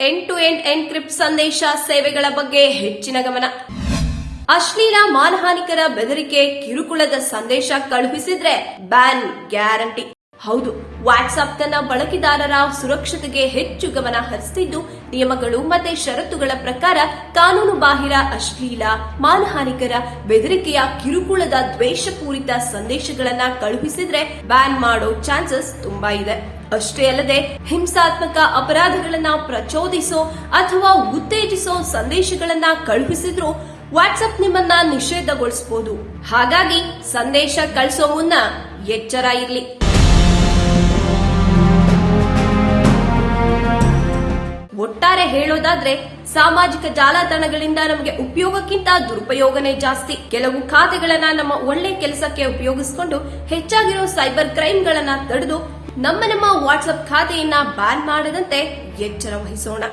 End to end encrypt ಸಂದೇಶ ಸೇವೆಗಳ ಬಗ್ಗೆ ಹೆಚ್ಚಿನ ಗಮನ. ಅಶ್ಲೀಲ ಮಾನಹಾನಿಕರ ಬೆದರಿಕೆ ಕಿರುಕುಳದ ಸಂದೇಶ ಕಳುಹಿಸಿದ್ರೆ ಬ್ಯಾನ್ ಗ್ಯಾರಂಟಿ. ಹೌದು ವಾಟ್ಸ್ಆಪ್ ತನ್ನ ಬಳಕೆದಾರರ ಸುರಕ್ಷತೆಗೆ ಹೆಚ್ಚು ಗಮನ ಹರಿಸುತ್ತಿದ್ದು ನಿಯಮಗಳು ಮತ್ತೆ ಷರತ್ತುಗಳ ಪ್ರಕಾರ ಕಾನೂನು ಬಾಹಿರ ಅಶ್ಲೀಲ, ಮಾನಹಾನಿಕರ, ಬೆದರಿಕೆಯ ಕಿರುಕುಳದ ದ್ವೇಷಪೂರಿತ ಸಂದೇಶಗಳನ್ನ ಕಳುಹಿಸಿದ್ರೆ ಬ್ಯಾನ್ ಮಾಡೋ ಚಾನ್ಸಸ್ ತುಂಬಾ ಇದೆ. ಅಷ್ಟೇ ಅಲ್ಲದೆ, ಹಿಂಸಾತ್ಮಕ ಅಪರಾಧಗಳನ್ನ ಪ್ರಚೋದಿಸೋ ಅಥವಾ ಉತ್ತೇಜಿಸೋ ಸಂದೇಶಗಳನ್ನ ಕಳುಹಿಸಿದ್ರು ವಾಟ್ಸ್ಆಪ್ ನಿಮ್ಮನ್ನ ನಿಷೇಧಗೊಳಿಸಬಹುದು ಹಾಗಾಗಿ, ಸಂದೇಶ ಕಳಿಸೋ ಮುನ್ನ ಎಚ್ಚರ ಇರಲಿ. ಒಟ್ಟಾರೆ ಹೇಳೋದಾದ್ರೆ ಸಾಮಾಜಿಕ ಜಾಲತಾಣಗಳಿಂದ ನಮಗೆ ಉಪಯೋಗಕ್ಕಿಂತ ದುರುಪಯೋಗನೇ ಜಾಸ್ತಿ. ಕೆಲವು ಖಾತೆಗಳನ್ನ ನಮ್ಮ ಒಳ್ಳೆ ಕೆಲಸಕ್ಕೆ ಉಪಯೋಗಿಸಿಕೊಂಡು ಹೆಚ್ಚಾಗಿರೋ ಸೈಬರ್ ಕ್ರೈಮ್ಗಳನ್ನ ತಡೆದು ನಮ್ಮ ನಮ್ಮ ವಾಟ್ಸ್ಆಪ್ ಖಾತೆಯನ್ನ ಬ್ಯಾನ್ ಮಾಡದಂತೆ ಎಚ್ಚರ ವಹಿಸೋಣ.